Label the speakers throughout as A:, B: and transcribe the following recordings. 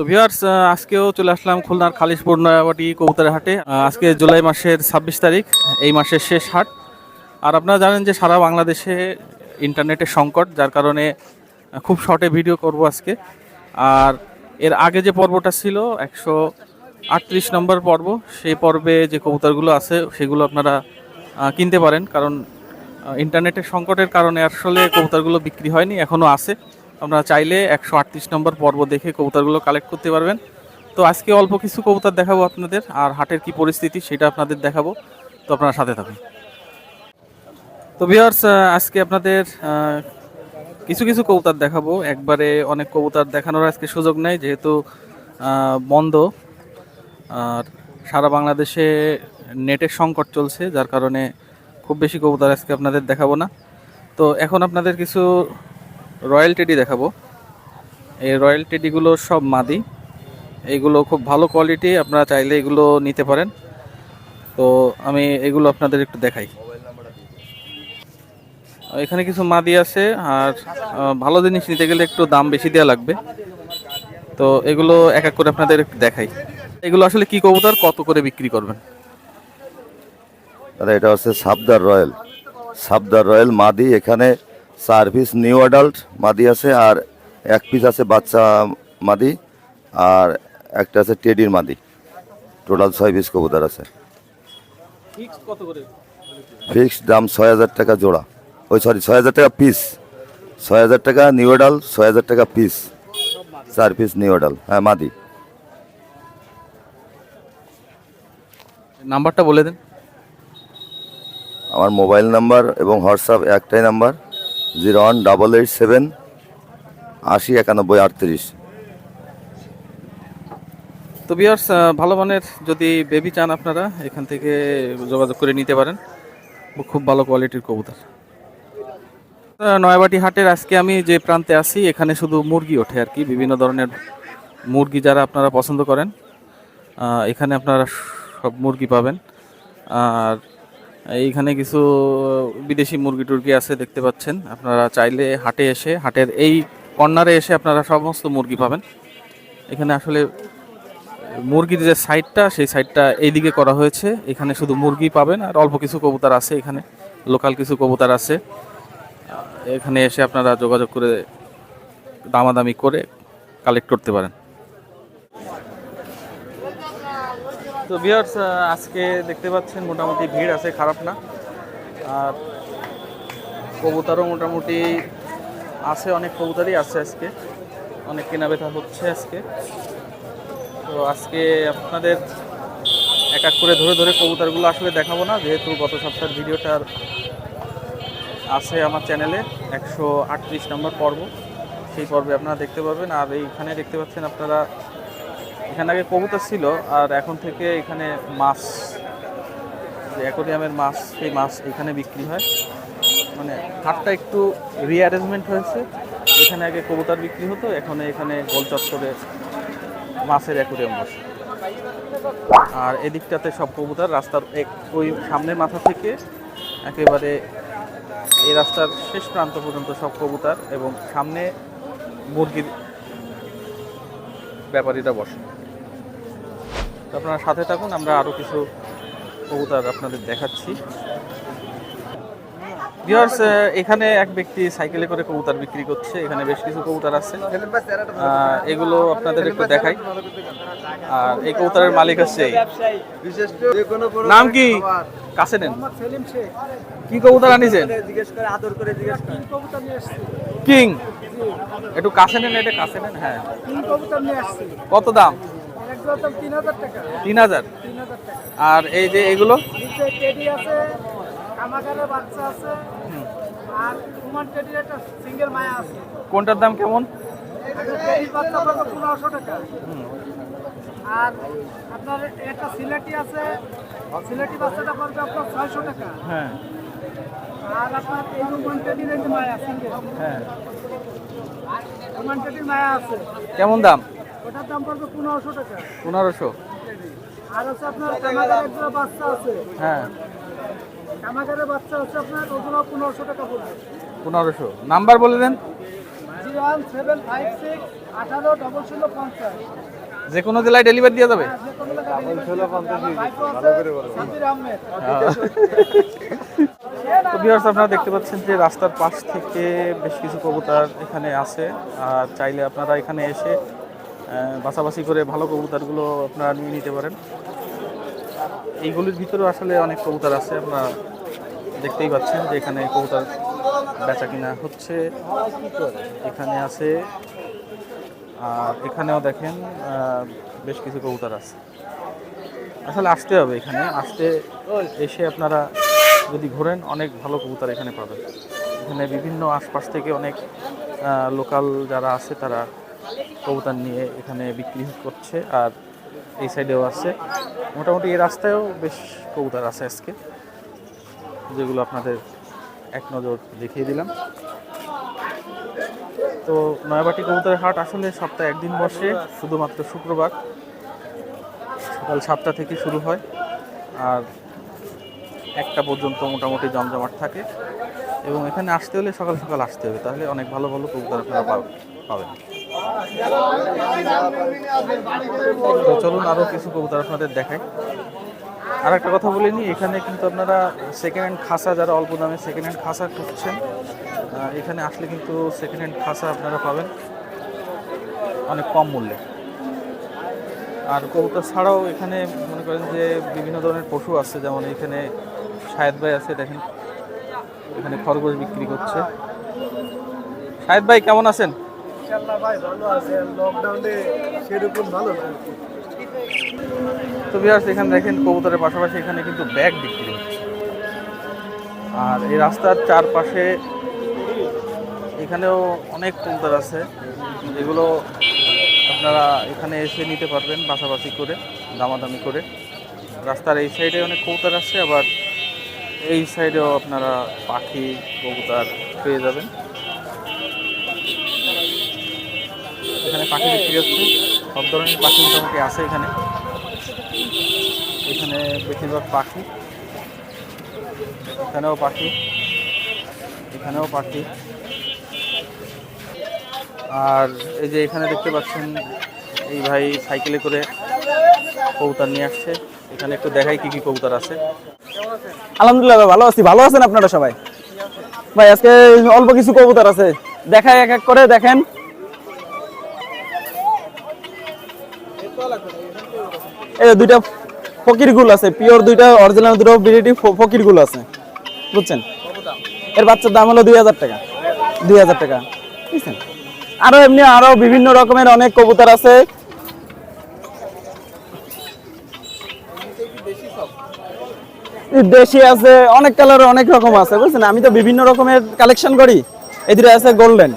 A: তো ভিউয়ার্স আজকেও চলে আসলাম খুলনার খালিশপুর নয়াবাটি কবুতরের হাটে। আজকে জুলাই মাসের ছাব্বিশ তারিখ, এই মাসের শেষ হাট। আর আপনারা জানেন যে সারা বাংলাদেশে ইন্টারনেটের সংকট, যার কারণে খুব শর্টে ভিডিও করব আজকে। আর এর আগে যে পর্বটা ছিল, একশো আটত্রিশ নম্বর পর্ব, সেই পর্বে যে কবুতরগুলো আছে, সেগুলো আপনারা কিনতে পারেন। কারণ ইন্টারনেটের সংকটের কারণে আসলে কবুতরগুলো বিক্রি হয়নি এখনও আছে। আপনারা চাইলে একশো আটত্রিশ নম্বর পর্ব দেখে কবুতরগুলো কালেক্ট করতে পারবেন। তো আজকে অল্প কিছু কবুতর দেখাবো আপনাদের, আর হাটের কি পরিস্থিতি সেটা আপনাদের দেখাবো। তো আপনারা সাথে থাকুন। তো ভিউয়ার্স আজকে আপনাদের কিছু কিছু কবুতর দেখাবো। একবারে অনেক কবুতর দেখানোর আজকে সুযোগ নেই, যেহেতু বন্ধ। আর সারা বাংলাদেশে নেটের সংকট চলছে, যার কারণে খুব বেশি কবুতর আজকে আপনাদের দেখাবো না। তো এখন আপনাদের কিছু রয়্যাল টেডি দেখাবো। এই রয়্যাল টেডিগুলো সব মাদি। এইগুলো খুব ভালো কোয়ালিটি, আপনারা চাইলে এগুলো নিতে পারেন। তো আমি এগুলো আপনাদের একটু দেখাই। এখানে কিছু মাদি আছে, আর ভালো জিনিস নিতে গেলে একটু দাম বেশি দেওয়া লাগবে। তো এগুলো এক এক করে আপনাদের একটু দেখাই। এগুলো আসলে কি কবুতর, কত করে বিক্রি করবেন?
B: দাদা এটা হচ্ছে সাবদার রয়্যাল। সাবদার রয়্যাল মাদি, এখানে চার পিস নিউ অ্যাডাল্ট মাদি আছে আর এক পিস আছে বাচ্চা মাদি আর একটা আছে টেডির মাদি। টোটাল ছয় পিস কবুতর আছে। ফিক্সড দাম ছয় হাজার টাকা জোড়া। ওই সরি ছয় হাজার টাকা পিস ছয় হাজার টাকা নিউ অ্যাডাল ছয় হাজার টাকা পিস চার পিস নিউ অ্যাডাল হ্যাঁ মাদি।
A: নাম্বারটা বলে দেন।
B: আমার মোবাইল নাম্বার এবং হোয়াটসঅ্যাপ একটাই number. Zero one double eight seven আশি একানব্বই আটত্রিশ।
A: তো বিয়ার্স ভালো মানের যদি বেবি চান আপনারা, এখান থেকে যোগাযোগ করে নিতে পারেন। খুব ভালো কোয়ালিটির কবুতর। নয়াবাটি হাটের আজকে আমি যে প্রান্তে আছি, এখানে শুধু মুরগি ওঠে আর কি। বিভিন্ন ধরনের মুরগি যারা আপনারা পছন্দ করেন এখানে আপনারা সব মুরগি পাবেন। আর এইখানে কিছু বিদেশি মুরগি টুরগি আছে, দেখতে পাচ্ছেন। আপনারা চাইলে হাটে এসে, হাটের এই কর্নারে এসে আপনারা সমস্ত মুরগি পাবেন। এখানে আসলে, মুরগির যে সাইডটা, সেই সাইডটা এইদিকে করা হয়েছে। এখানে শুধু মুরগি পাবেন, আর অল্প কিছু কবুতর আছে এখানে। লোকাল কিছু কবুতর আছে। এখানে এসে আপনারা যোগাযোগ করে, দামাদামি করে কালেক্ট করতে পারেন। তো ভিউয়ার্স আজকে দেখতে পাচ্ছেন মোটামুটি ভিড় আছে, খারাপ না। আর কবুতারও মোটামুটি আছে, অনেক কবুতারই আছে আজকে। অনেক কেনা বেচা হচ্ছে আজকে। তো আজকে আপনাদের এক এক করে ধরে ধরে কবুতারগুলো আসলে দেখাবো না, যেহেতু গত সপ্তাহের ভিডিওটার আছে আমার চ্যানেলে, একশো আটত্রিশ নম্বর পর্ব। সেই পর্বে আপনারা দেখতে পারবেন। আর এইখানে দেখতে পাচ্ছেন আপনারা এখানে আগে কবুতর ছিল, আর এখন থেকে এখানে মাছ, যে অ্যাকোরিয়ামের মাছ, সেই মাছ এখানে বিক্রি হয়। মানে হাটটা একটু রিঅ্যারেঞ্জমেন্ট হয়েছে। এখানে আগে কবুতর বিক্রি হতো, এখন এখানে গোল চত্বরে মাছের অ্যাকোরিয়াম বসে। আর এদিকটাতে সব কবুতর, রাস্তার এক, ওই সামনের মাথা থেকে একেবারে এই রাস্তার শেষ প্রান্ত পর্যন্ত সব কবুতর এবং সামনে মুরগির ব্যাপারীরা বসে। তো আপনারা সাথে থাকুন আমরা আরও কিছু কবুতর আপনাদের দেখাচ্ছি। ভিউয়ার্স এখানে এক ব্যক্তি সাইকেলে করে কবুতর বিক্রি করছে এখানে বেশ কিছু কবুতর আছে। এগুলো আপনাদের একটু দেখাই। আর এই কবুতরের মালিক হচ্ছে এই। নাম কি? কাছে নেন। কি কবুতর আনিছেন? কিং একটু কাছে নেন এটা কাছে নেন হ্যাঁ। কত দাম? তিন হাজার আর এই যে এগুলো? কোনটার দাম কেমন?
C: আর আপনার একটা সিলেটি আছে সিলেটি বাচ্চাটা পড়বে আপনার ছয়শো টাকা।
A: হ্যাঁ।
C: আর আপনার এই মায়া সিঙ্গেল
A: হ্যাঁ।
C: মায়া আছে।
A: কেমন দাম?
C: ওটার দাম পড়বে পনেরোশো টাকা।
A: পনেরোশো।
C: আর হচ্ছে আপনার কামাগারের একটা বাচ্চা আছে
A: হ্যাঁ।
C: কামাগারের বাচ্চা হচ্ছে আপনার ওগুলো পনেরোশো টাকা পড়বে।
A: পনেরোশো। নাম্বার বলে দেন।
C: Zero one seven five six আঠারো ডবল শূন্য পঞ্চাশ।
A: যে কোনো জেলায় ডেলিভারি দিয়ে যাবে।
C: যে কোনো জায়গায় ভাইপো আছে, সাব্বির আহমেদ।
A: তো ভিউয়ার্স আপনারা দেখতে পাচ্ছেন যে রাস্তার পাশ থেকে বেশ কিছু কবুতর এখানে আছে। আর চাইলে আপনারা এখানে এসে বাছাবাছি করে ভালো কবুতারগুলো আপনারা নিয়ে নিতে পারেন। এইগুলির ভিতরেও আসলে অনেক কবুতর আছে, আপনারা দেখতেই পাচ্ছেন যে এখানে কবুতর বেচা কিনা হচ্ছে। এখানে আছে, আর এখানেও দেখেন বেশ কিছু কবুতর আছে। আসলে আসতে হবে এখানে, আসতে এসে আপনারা যদি ঘোরেন, অনেক ভালো কবুতার এখানে পাবেন। এখানে বিভিন্ন আশপাশ থেকে অনেক লোকাল যারা আছে তারা কবুতর নিয়ে এখানে বিক্রি করছে আর এই সাইডেও আছে। মোটামুটি এই রাস্তায়ও বেশ কবুতর আছে আজকে। যেগুলো আপনাদের এক নজর দেখিয়ে দিলাম। তো নয়াবাটি কবুতরের হাট আসলে সপ্তাহে একদিন বসে, শুধুমাত্র শুক্রবার। সকাল সাতটা থেকে শুরু হয় আর একটা পর্যন্ত মোটামুটি জমজমাট থাকে। এবং এখানে আসতে হলে সকাল সকাল আসতে হবে, তাহলে অনেক ভালো ভালো কবুতর আপনারা পাব- পাবেন। তো চলুন আরও কিছু কবুতর আপনাদের দেখাই। আর একটা কথা বলে নিই, এখানে কিন্তু আপনারা সেকেন্ড হ্যান্ড খাসা, যারা অল্প দামে সেকেন্ড হ্যান্ড খাসা খুঁজছেন এখানে আসলে কিন্তু সেকেন্ড হ্যান্ড খাসা আপনারা পাবেন অনেক কম মূল্যে। আর কবুতর ছাড়াও এখানে মনে করেন যে বিভিন্ন ধরনের পশু আছে, যেমন এখানে শাহেদ ভাই আছে, দেখেন, এখানে খরগোশ বিক্রি করছে। শাহেদ ভাই, কেমন আছেন?
C: সেরকম ভালো
A: তো বিহার এখানে দেখেন, কবুতরের পাশাপাশি এখানে কিন্তু ব্যাগ বিক্রি হচ্ছে। আর এই রাস্তার চারপাশে এখানেও অনেক কবুতর আছে। যেগুলো আপনারা এখানে এসে নিতে পারবেন বাছাবাছি করে, দামাদামি করে। রাস্তার এই সাইডে অনেক কবুতর আছে, আবার এই সাইডেও আপনারা পাখি, কবুতর পেয়ে যাবেন। এখানে পাখি বিক্রি হচ্ছে। সব ধরনের পাখি মোটামুটি আছে এখানে। এখানে বেশিরভাগ পাখি। এখানেও পাখি। এখানেও পাখি। আর এই যে এখানে দেখতে পাচ্ছেন, এই ভাই সাইকেলে করে কবুতর নিয়ে আসছে। এখানে একটু দেখাই কি কি কবুতর আছে।
D: আলহামদুলিল্লাহ ভালো আছি। ভালো আছেন আপনারা সবাই? ভাই, আজকে অল্প কিছু কবুতর আছে। দেখায় এক এক করে, দেখেন। এই দুইটা ফকির গুল আছে, পিওর দুইটা অরিজিনাল দুটো ফকির গুল আছে। বুঝছেন? এর বাচ্চার দাম হলো দুই হাজার টাকা। দুই হাজার টাকা। বুঝছেন? আরও এমনি আরও বিভিন্ন রকমের অনেক কবুতর আছে। দেশি আছে, অনেক কালার অনেক রকম আছে, বুঝছেন? আমি তো বিভিন্ন রকমের কালেকশন করি। এই দুটো আছে গোল্ডেন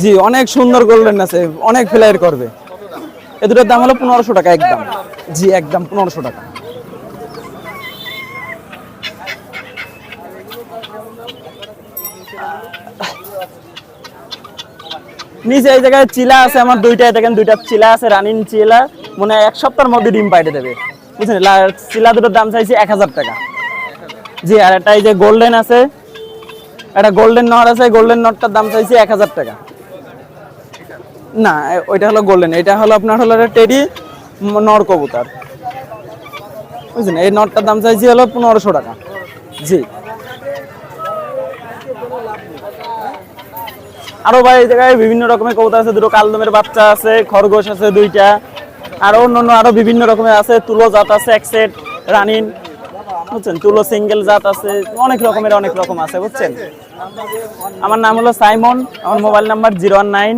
D: জি, অনেক সুন্দর গোল্ডেন আছে, অনেক ফ্লাইট করবে। এ দুটোর দাম হলো পনেরোশো টাকা একদম। জি, একদম পনেরোশো টাকা। নিচে এই জায়গায় চিলা আছে, আমার দুইটা দেখেন দুইটা চিলা আছে, রানিং চিলা। মানে এক সপ্তাহের মধ্যে ডিম পাইতে দেবে। বুঝছেন? চিলা দুটোর দাম চাইছি এক হাজার টাকা। জি, আর একটা এই যে গোল্ডেন আছে, একটা গোল্ডেন নট আছে গোল্ডেন নটটার দাম চাইছি এক হাজার টাকা। না, ওইটা হলো গোল্ডেন এটা হলো আপনার হলো টেডি নর কবুতর। বুঝছেন এই নটটার দাম চাইছি হলো পনেরোশো টাকা। জি। আরও ভাই, এই জায়গায় বিভিন্ন রকমের কবুতর আছে, দুটো কালদমের বাচ্চা আছে, খরগোশ আছে দুইটা, আরও অন্যান্য আরও বিভিন্ন রকমের আছে, তুলো জাত আছে, এক সেট রানিন, বুঝছেন? তুলো সিঙ্গেল জাত আছে, অনেক রকমের, অনেক রকম আছে, বুঝছেন? আমার নাম হলো সাইমন, আমার mobile number zero one nine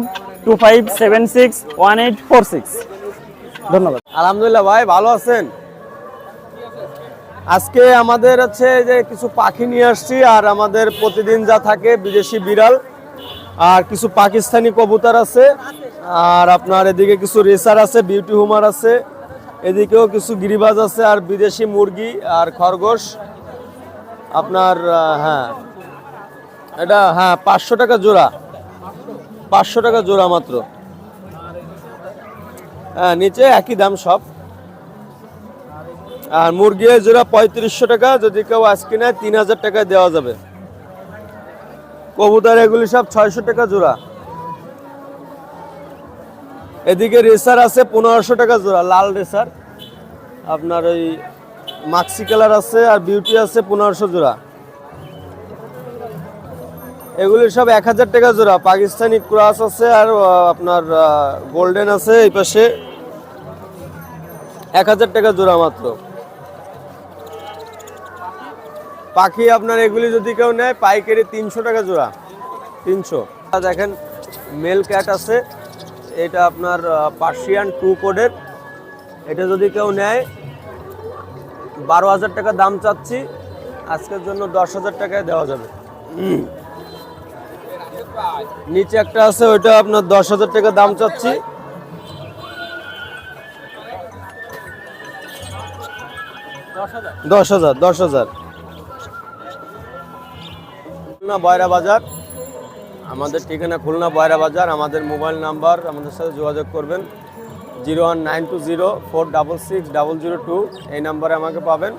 D: two five seven six one eight four six ধন্যবাদ।
E: আলহামদুলিল্লাহ ভাই, ভালো আছেন? আজকে আমাদের হচ্ছে যে কিছু পাখি নিয়ে আসছি, আর আমাদের প্রতিদিন যা থাকে বিদেশি বিড়াল, আর কিছু পাকিস্তানি কবুতর আছে, আর আপনার এদিকে কিছু রেসার আছে, বিউটি হুমার আছে, এদিকেও কিছু গিরিবাজ আছে, আর বিদেশি মুরগি আর খরগোশ। আপনার হ্যাঁ এটা হ্যাঁ পাঁচশো টাকা জোড়া। পাঁচশো টাকা জোড়া মাত্র। হ্যাঁ নিচে একই দাম সব। আর মুরগি জোড়া পঁয়ত্রিশশো টাকা, যদি কেউ আজকে নেয় তিন হাজার টাকায় দেওয়া যাবে। কবুতর এগুলি সব ছয়শো টাকা জোড়া। এদিকে রেসার আছে পনেরোশো টাকা জোড়া, লাল রেসার। আপনার ওই মাক্সি কালার আছে আর বিউটি আছে পনেরোশো জোড়া। এগুলি সব এক হাজার টাকা জোড়া। পাকিস্তানি ক্রস আছে আর আপনার গোল্ডেন আছে এই পাশে। এক হাজার টাকা জোড়া মাত্র। পাখি আপনার এগুলি যদি কেউ নেয়, পাইকারি তিনশো টাকা জোড়া। তিনশো। দেখেন, মেল ক্যাট আছে। এটা আপনার পার্সিয়ান টু কোডের। এটা যদি কেউ নেয়, বারো হাজার টাকা দাম চাচ্ছি। আজকের জন্য দশ হাজার টাকায় দেওয়া যাবে। নিচে একটা আছে ওইটা আপনার দশ হাজার টাকা দাম চাচ্ছি। দশ হাজার? দশ হাজার খুলনা বয়রা বাজার। আমাদের ঠিকানা খুলনা বয়রা বাজার আমাদের মোবাইল নাম্বার আমাদের সাথে যোগাযোগ করবেন। Zero one nine two zero four double six double zero two এই নাম্বারে আমাকে পাবেন।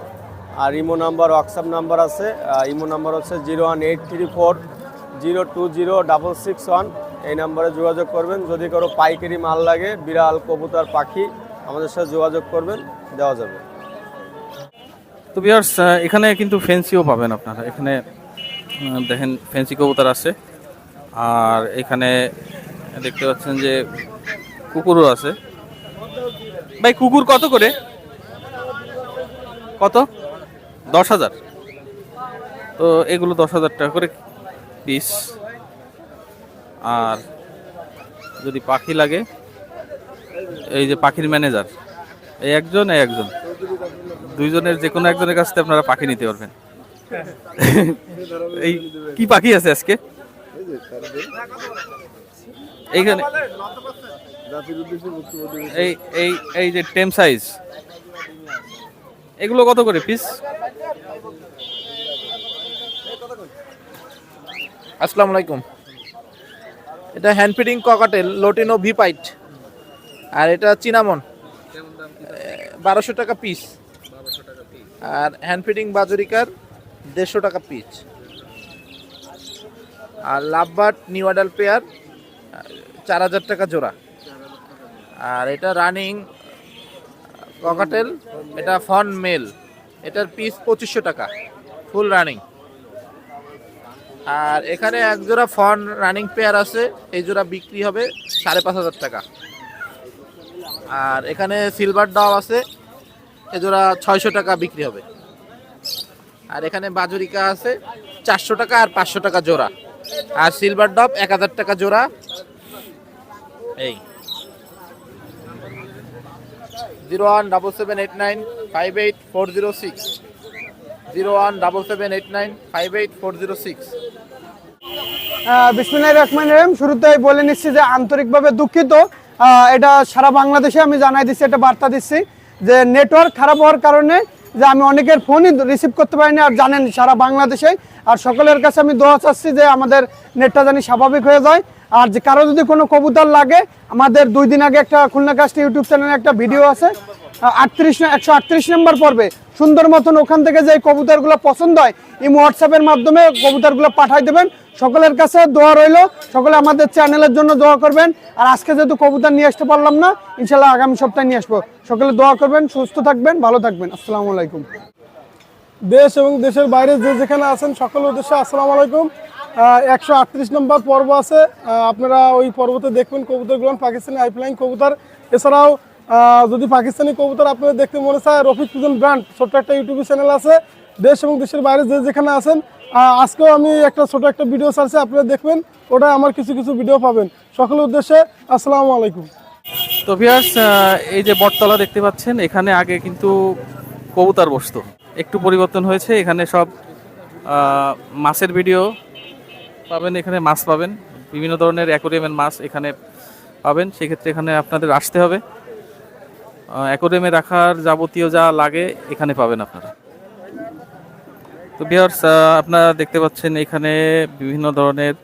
E: আর ইমো নাম্বার হোয়াটসঅ্যাপ নাম্বার আছে। ইমো নাম্বার হচ্ছে zero one eight three four zero two zero double six one, এই নাম্বারে যোগাযোগ করবেন। যদি কারও পাইকারি মাল লাগে, বিড়াল, কবুতর, পাখি, আমাদের সাথে যোগাযোগ করবেন, দেওয়া যাবে।
A: তো বিয়ার্স এখানে কিন্তু ফেন্সিও পাবেন আপনারা। এখানে দেখেন, ফেন্সি কবুতর আছে। আর এখানে দেখতে পাচ্ছেন যে কুকুরও আছে। ভাই, কুকুর কত করে? কত? দশ হাজার। তো এগুলো দশ হাজার টাকা করে পিস। আর যদি পাখি লাগে, এই যে পাখির ম্যানেজার, এই একজন এই একজন। দুইজনের যে কোনো একজনের কাছ থেকে আপনারা পাখি নিতে পারবেন। এই কি পাখি আছে আজকে? এইখানে এই এই এই যে টেম সাইজ, এগুলো কত করে পিস?
F: আসসালামু আলাইকুম। এটা হ্যান্ড ফিডিং ককাটেল লোটিনো ভি পাইট আর এটা চিনামন বারোশো টাকা পিস আর হ্যান্ড ফিডিং বাজরিকার দেড়শো টাকা পিস আর লাভবার্ড নিউ অ্যাডাল পেয়ার চার হাজার টাকা জোড়া। আর এটা রানিং ককাটেল এটা ফন মেল এটার পিস পঁচিশশো টাকা ফুল রানিং আর এখানে এক জোড়া ফন রানিং পেয়ার আছে, এই জোড়া বিক্রি হবে সাড়ে পাঁচ হাজার টাকা। আর এখানে সিলভার ডাও আছে, এ জোড়া ছয়শো টাকা বিক্রি হবে। আর এখানে বাজরিকা আছে, চারশো টাকা আর পাঁচশো টাকা জোড়া। আর সিলভার ডব এক হাজার টাকা জোড়া। এই। Zero one double seven eight nine five eight four zero six. Zero one double seven eight nine five eight four zero six.
C: বিসমিল্লাহির রহমান রহিম। শুরুতে বলে নিচ্ছি যে আন্তরিকভাবে দুঃখিত। এটা সারা বাংলাদেশে আমি জানাই দিচ্ছি, একটা বার্তা দিচ্ছি যে নেটওয়ার্ক খারাপ হওয়ার কারণে যে আমি অনেকের ফোনই রিসিভ করতে পারিনি আর জানেন সারা বাংলাদেশে। আর সকলের কাছে আমি দোয়া চাচ্ছি যে আমাদের নেটটা জানি স্বাভাবিক হয়ে যায়। আর যে কারও যদি কোনো কবুতর লাগে, আমাদের দুই দিন আগে একটা খুলনা কাস্ট ইউটিউব চ্যানেলে একটা ভিডিও আছে, আটত্রিশ একশো আটত্রিশ নম্বর পর্বে, সুন্দর মতন ওখান থেকে যে কবুতরগুলো পছন্দ হয়, এই হোয়াটসঅ্যাপের মাধ্যমে কবুতরগুলো পাঠাই দেবেন। সকলের কাছে দোয়া রইল, সকলে আমাদের চ্যানেলের জন্য দোয়া করবেন। আর আজকে যেহেতু কবুতর নিয়ে আসতে পারলাম না ইনশাল্লাহ আগামী সপ্তাহে নিয়ে আসব। সকলে দোয়া করবেন, সুস্থ থাকবেন, ভালো থাকবেন। আসসালামু আলাইকুম। দেশ এবং দেশের বাইরে যে যেখানে আছেন সকল উদ্দেশ্যে আসসালামু আলাইকুম। একশো আটত্রিশ নম্বর পর্ব আছে। আপনারা ওই পর্বতে দেখবেন কবুতরগুলো পাকিস্তানি আইপলাইন কবুতর। এছাড়াও যদি পাকিস্তানি কবুতর আপনাদের দেখতে মনে চায়, রফিক ফুজন ব্র্যান্ড, ছোট্ট একটা ইউটিউব চ্যানেল আছে। দেশ এবং দেশের বাইরে যে যেখানে আছেন আজকেও আমি একটা ছোট একটা ভিডিও ছাড়ছি আপনারা দেখবেন, ওটা আমার কিছু কিছু ভিডিও পাবেন। সকলের উদ্দেশ্যে, আসসালামু আলাইকুম।
A: তো ভিয়ার্স এই যে বটতলা দেখতে পাচ্ছেন, এখানে আগে কিন্তু কবুতর বসতো। একটু পরিবর্তন হয়েছে, এখানে সব মাছের ভিডিও পাবেন, এখানে মাছ পাবেন। বিভিন্ন ধরনের অ্যাকোরিয়ামের মাছ এখানে পাবেন। সেক্ষেত্রে এখানে আপনাদের আসতে হবে। অ্যাকোরিয়ামে রাখার যাবতীয় যা লাগে এখানে পাবেন আপনারা। তো ভিয়ার্স আপনারা দেখতে পাচ্ছেন এখানে বিভিন্ন ধরনের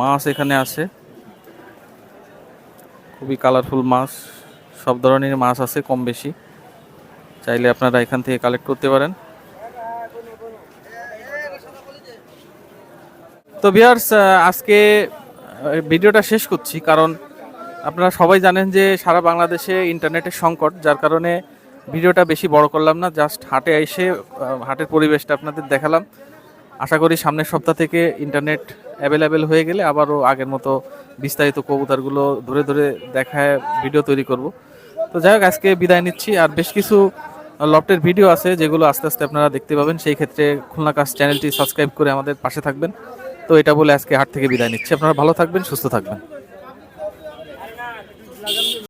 A: মাছ এখানে আছে। খুবই কালারফুল মাছ, সব ধরনের মাছ আছে কম বেশি চাইলে আপনারা এখান থেকে কালেক্ট করতে পারেন। তো বিয়ার্স আজকে ভিডিওটা শেষ করছি কারণ আপনারা সবাই জানেন যে সারা বাংলাদেশে ইন্টারনেটের সংকট, যার কারণে ভিডিওটা বেশি বড় করলাম না জাস্ট হাটে এসে হাটের পরিবেশটা আপনাদের দেখালাম। আশা করি সামনের সপ্তাহ থেকে ইন্টারনেট অ্যাভেলেবেল হয়ে গেলে আবারও আগের মতো বিস্তারিত কবুতারগুলো ধরে ধরে দেখায় ভিডিও তৈরি করব। তো যাই হোক, আজকে বিদায় নিচ্ছি। আর বেশ কিছু লফটের ভিডিও আছে যেগুলো আস্তে আস্তে আপনারা দেখতে পাবেন। সেই ক্ষেত্রে খুলনা কাজ চ্যানেলটি সাবস্ক্রাইব করে আমাদের পাশে থাকবেন। তো এটা বলে আজকে হাট থেকে বিদায় নিচ্ছি। আপনারা ভালো থাকবেন সুস্থ থাকবেন।